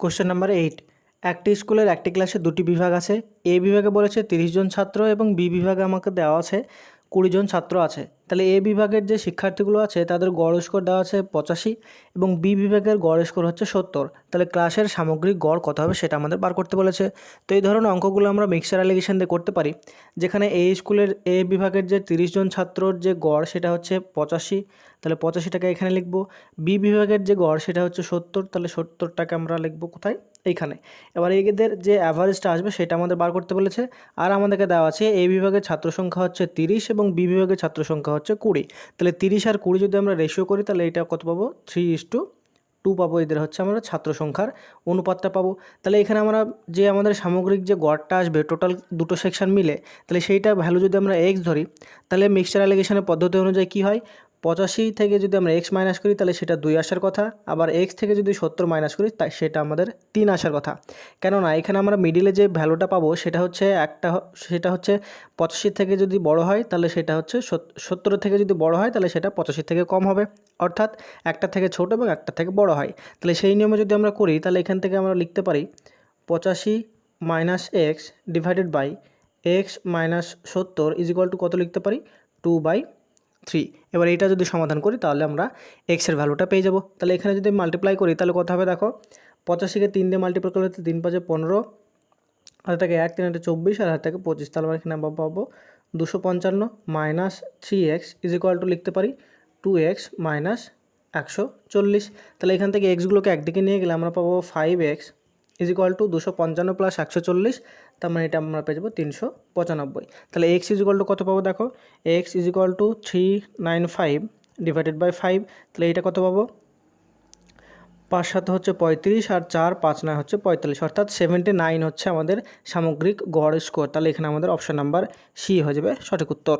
Question number eight একটি স্কুলের একটি ক্লাসে দুটি বিভাগ আছে। এ বিভাগে বলেছে তিরিশ জন ছাত্র এবং বি বিভাগে আমাকে দেওয়া আছে। কুড়ি জন ছাত্র আছে। তাহলে এ বিভাগের যে শিক্ষার্থীগুলো আছে, তাদের গড় স্কোর দেওয়া আছে পঁচাশি এবং বি বিভাগের গড় স্কোর হচ্ছে সত্তর। তাহলে ক্লাসের সামগ্রিক গড় কত হবে সেটা আমাদের বার করতে বলেছে। তো এই ধরনের অঙ্কগুলো আমরা মিক্সার অ্যালিগেশন দিয়ে করতে পারি, যেখানে এ স্কুলের এ বিভাগের যে তিরিশ জন ছাত্রর যে গড়, সেটা হচ্ছে পঁচাশি। তাহলে পঁচাশিটাকে এখানে লিখব। বি বিভাগের যে গড়, সেটা হচ্ছে সত্তর। তাহলে সত্তরটাকে আমরা লিখব কোথায়? এইখানে। এবার এদের যে অ্যাভারেজটা আসবে সেটা আমাদের বার করতে বলেছে। আর আমাদেরকে দেওয়া আছে এ বিভাগের ছাত্র সংখ্যা হচ্ছে তিরিশ এবং বি বিভাগের ছাত্র সংখ্যা হচ্ছে কুড়ি। তাহলে তিরিশ আর কুড়ি যদি আমরা রেশিও করি, তাহলে এটা কত পাবো? থ্রি ইস টু টু পাবো এদের হচ্ছে আমরা ছাত্র সংখ্যার অনুপাতটা পাবো। তাহলে এখানে আমরা যে আমাদের সামগ্রিক যে গড়টা আসবে টোটাল দুটো সেকশন মিলে, তাহলে সেইটা ভ্যালু যদি আমরা এক্স ধরি, তাহলে মিক্সচার অ্যালিগেশনের পদ্ধতি অনুযায়ী কী হয়? পঁচাশি থেকে যদি আমরা এক্স মাইনাস করি, তাহলে সেটা দুই আসার কথা। আবার এক্স থেকে যদি সত্তর মাইনাস করি, তাই সেটা আমাদের তিন আসার কথা। কেননা, এখানে আমরা মিডিলে যে ভ্যালুটা পাবো, সেটা হচ্ছে একটা সেটা হচ্ছে পঁচাশি থেকে যদি বড় হয়, তাহলে সেটা হচ্ছে সত্তর থেকে যদি বড় হয়, তাহলে সেটা পঁচাশি থেকে কম হবে। অর্থাৎ একটা থেকে ছোট এবং একটা থেকে বড় হয়। তাহলে সেই নিয়মে যদি আমরা করি, তাহলে এখান থেকে আমরা লিখতে পারি পঁচাশি minus X divided by X minus সত্তর ইজ টু কত লিখতে পারি? Two by three. এবার এইটা যদি সমাধান করি, তাহলে আমরা এক্সের ভ্যালুটা পেয়ে যাব। তাহলে এখানে যদি মাল্টিপ্লাই করি, তাহলে কত হবে দেখো, পঁচাশিকে তিন দিয়ে মাল্টিপ্লাই করলে তিন পাঁচে পনেরো হাতে থেকে এক, তিন হাতে চব্বিশ, আর হাত থেকে পঁচিশ। তাহলে আমরা এখানে পাবো দুশো পঞ্চান্ন minus three X is equal to লিখতে পারি টু এক্স মাইনাস একশো চল্লিশ। তাহলে এখান থেকে এক্সগুলোকে একদিকে নিয়ে গেলে আমরা পাবো five X is equal to দুশো পঞ্চান্ন প্লাস একশো চল্লিশ, তার মানে এটা আমরা পেয়ে যাব তিনশো পঁচানব্বই। তাহলে এক্স ইজ ইকুয়াল টু কত পাবো দেখো? X is equal to three nine five divided by five তাহলে এটা কত পাবো? পাঁচ সাত হচ্ছে পঁয়ত্রিশ আর চার পাঁচ নয় হচ্ছে পঁয়তাল্লিশ, অর্থাৎ সেভেন্টি নাইন হচ্ছে আমাদের সামগ্রিক গড় স্কোর তাহলে এখানে আমাদের অপশন নাম্বার সি হয়ে যাবে সঠিক উত্তর।